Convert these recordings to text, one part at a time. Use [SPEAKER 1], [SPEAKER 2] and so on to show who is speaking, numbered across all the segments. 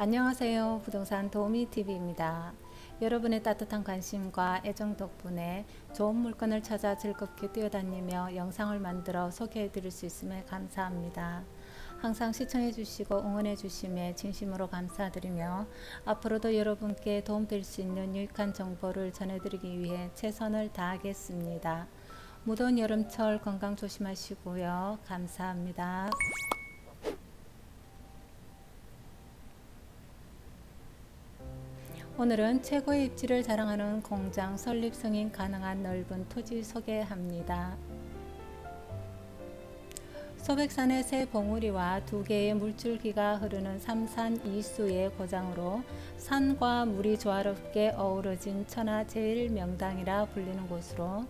[SPEAKER 1] 안녕하세요. 부동산 도우미 TV입니다. 여러분의 따뜻한 관심과 애정 덕분에 좋은 물건을 찾아 즐겁게 뛰어다니며 영상을 만들어 소개해 드릴 수 있음에 감사합니다. 항상 시청해 주시고 응원해 주심에 진심으로 감사드리며 앞으로도 여러분께 도움될 수 있는 유익한 정보를 전해드리기 위해 최선을 다하겠습니다. 무더운 여름철 건강 조심하시고요. 감사합니다. 오늘은 최고의 입지를 자랑하는 공장 설립 승인 가능한 넓은 토지 소개합니다. 소백산의 새 봉우리와 두 개의 물줄기가 흐르는 삼산 이수의 고장으로 산과 물이 조화롭게 어우러진 천하 제일 명당이라 불리는 곳으로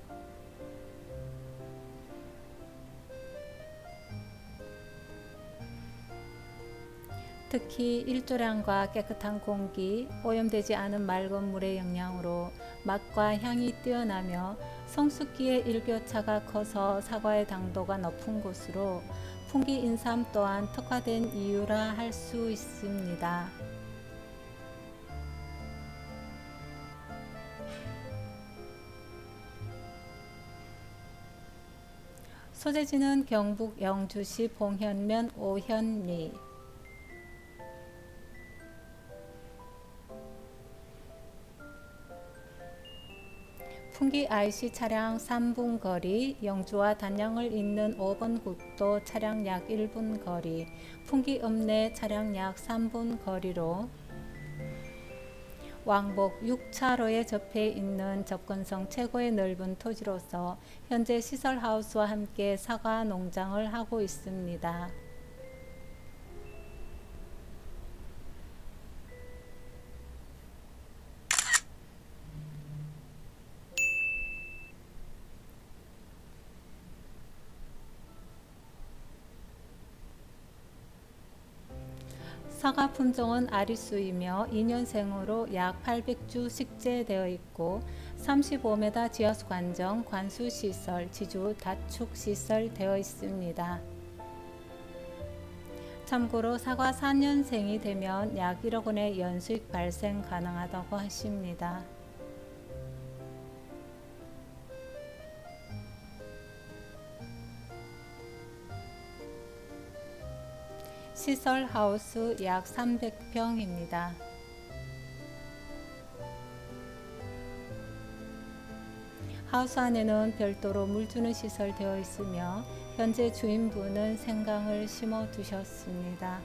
[SPEAKER 1] 특히 일조량과 깨끗한 공기, 오염되지 않은 맑은 물의 영향으로 맛과 향이 뛰어나며 성숙기의 일교차가 커서 사과의 당도가 높은 곳으로 풍기 인삼 또한 특화된 이유라 할 수 있습니다. 소재지는 경북 영주시 봉현면 오현리 풍기 IC 차량 3분 거리, 영주와 단양을 잇는 5번 국도 차량 약 1분 거리, 풍기 읍내 차량 약 3분 거리로 왕복 6차로에 접해 있는 접근성 최고의 넓은 토지로서 현재 시설 하우스와 함께 사과 농장을 하고 있습니다. 사과 품종은 아리수이며 2년생으로 약 800주 식재되어 있고 35m 지하수 관정, 관수 시설, 지주 다축 시설 되어 있습니다. 참고로 사과 4년생이 되면 약 1억 원의 연수익 발생 가능하다고 하십니다. 시설 하우스 약 300평입니다. 하우스 안에는 별도로 물 주는 시설 되어 있으며 현재 주인분은 생강을 심어 두셨습니다.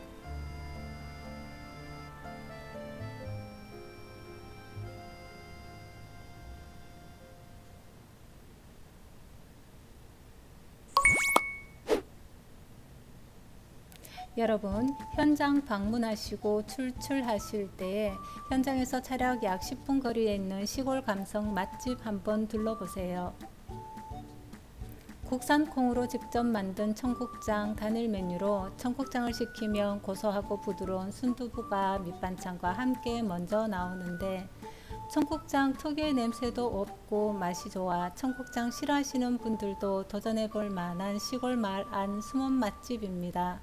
[SPEAKER 1] 여러분 현장 방문하시고 출출하실 때에 현장에서 차량 약 10분 거리에 있는 시골 감성 맛집 한번 둘러보세요. 국산 콩으로 직접 만든 청국장 단일 메뉴로 청국장을 시키면 고소하고 부드러운 순두부가 밑반찬과 함께 먼저 나오는데 청국장 특유의 냄새도 없고 맛이 좋아 청국장 싫어하시는 분들도 도전해 볼 만한 시골 말 안 숨은 맛집입니다.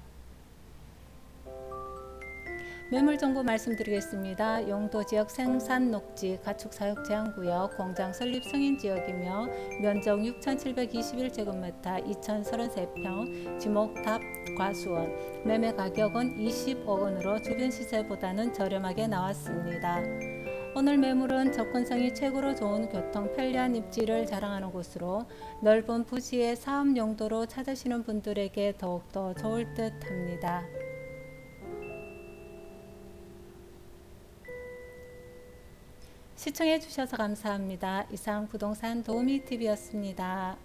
[SPEAKER 1] 매물 정보 말씀드리겠습니다. 용도 지역 생산 녹지 가축 사육 제한 구역 공장 설립 승인 지역이며 면적 6,721제곱미터 2,033평 지목 답 과수원 매매 가격은 20억 원으로 주변 시세보다는 저렴하게 나왔습니다. 오늘 매물은 접근성이 최고로 좋은 교통 편리한 입지를 자랑하는 곳으로 넓은 부지의 사업 용도로 찾으시는 분들에게 더욱더 좋을 듯 합니다. 시청해 주셔서 감사합니다. 이상 부동산 도우미 TV였습니다.